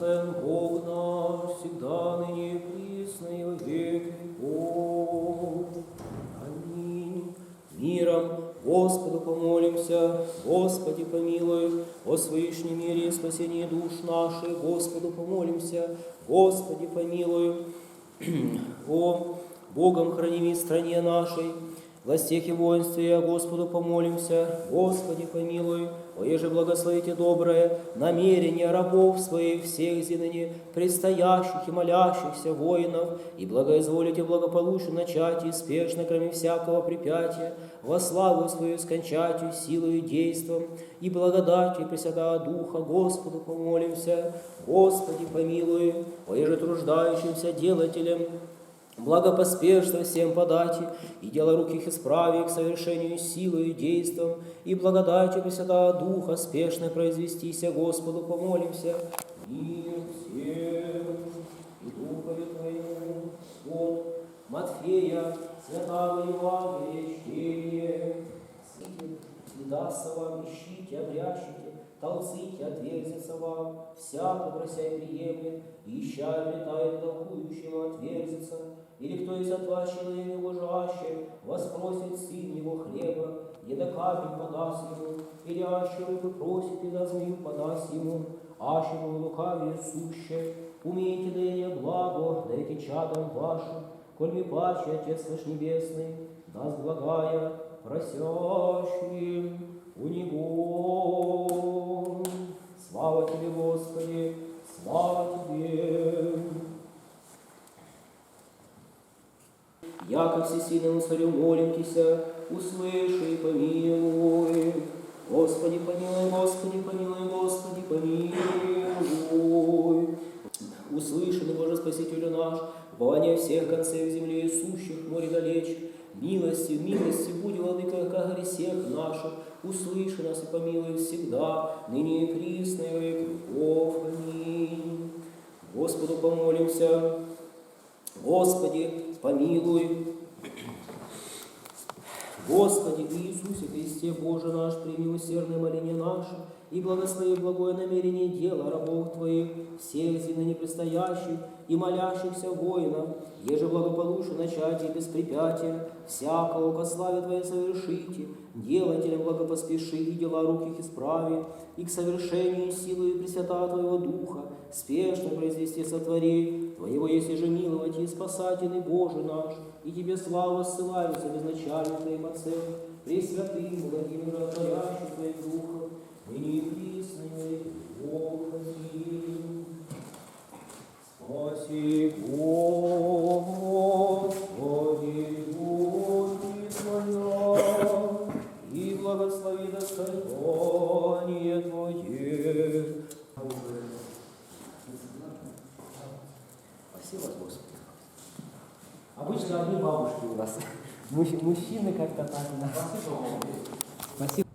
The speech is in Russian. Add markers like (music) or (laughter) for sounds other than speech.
благословен Бог наш, всегда, ныне и веки веков. Аминь. Миром Господу помолимся, Господи помилуй, о свыше мире и спасении душ наших, Господу помолимся, Господи помилуй, (clears throat) о Богом храними стране нашей, властях и воинстве, о Господу помолимся, Господи помилуй, еже благословите доброе намерение рабов своих всех зиныне, предстоящих и молящихся воинов, и благоизволите благополучно начать и спешно, кроме всякого препятия, во славу свою скончатию, силою, действом и благодатью Пресвятого Духа Господу помолимся, Господи помилуй, еже труждающимся делателям, Благопоспешно всем подати, и дело рук их исправи к совершению силою и действом, и благодатью Пресвятого Духа спешно произвестися Господу помолимся. Мир всем и Духове Твоему, от Матфея, Святого Евангелия, чтение, и дастся вам, ищите, обрящите, толците, отверзится вам, всяко прося и приемлет, и ища обретает толкующему отверзится, или кто из от вас человек его жаще, воспросит сын его хлеба, не до камень подаст ему, или аще рыбы просит, и до змею подаст ему, аще ему лукавее суще, умейте даяние благо, дайте чадам вашим, коль ми паче Отец ваш Небесный, даст благая просящим Яко всесильному царю молимтеся, услыши и помилуй. Господи, помилуй, Господи, помилуй, Господи, помилуй. Услышанный, Боже Спасителю наш, упование всех концев земли и сущих, море далеч, милости, милости, будь, Владыка, ко гресех наших, услыши нас и помилуй всегда, ныне и присно, и веков. Аминь. Господу помолимся. Господи, помилуй. Господи Иисусе Христе, Боже наш, прими усердное моление наше и благослови благое намерение дела рабов Твоих, всех ныне предстоящих и молящихся воинов, еже благополучно начать и без препятия, всякого ко славе Твоей совершите, делателям благопоспеши и дела рук их исправи, и к совершению силы и Пресвятого Твоего Духа, спешно произвести сотвори, Твоего есть же миловать и спасательный Боже наш, и Тебе слава ссылаются безначально Твоим Отцем, Пресвятым Владимира, творящим Твоим Духом, ныне и присно, и во веки веков. Аминь. Спаси, Господи, Дуhi Твоя, и благослови достояние Твое. Спасибо, Господи. Обычно одни бабушки у нас. Мужчины как-то так. да. Спасибо.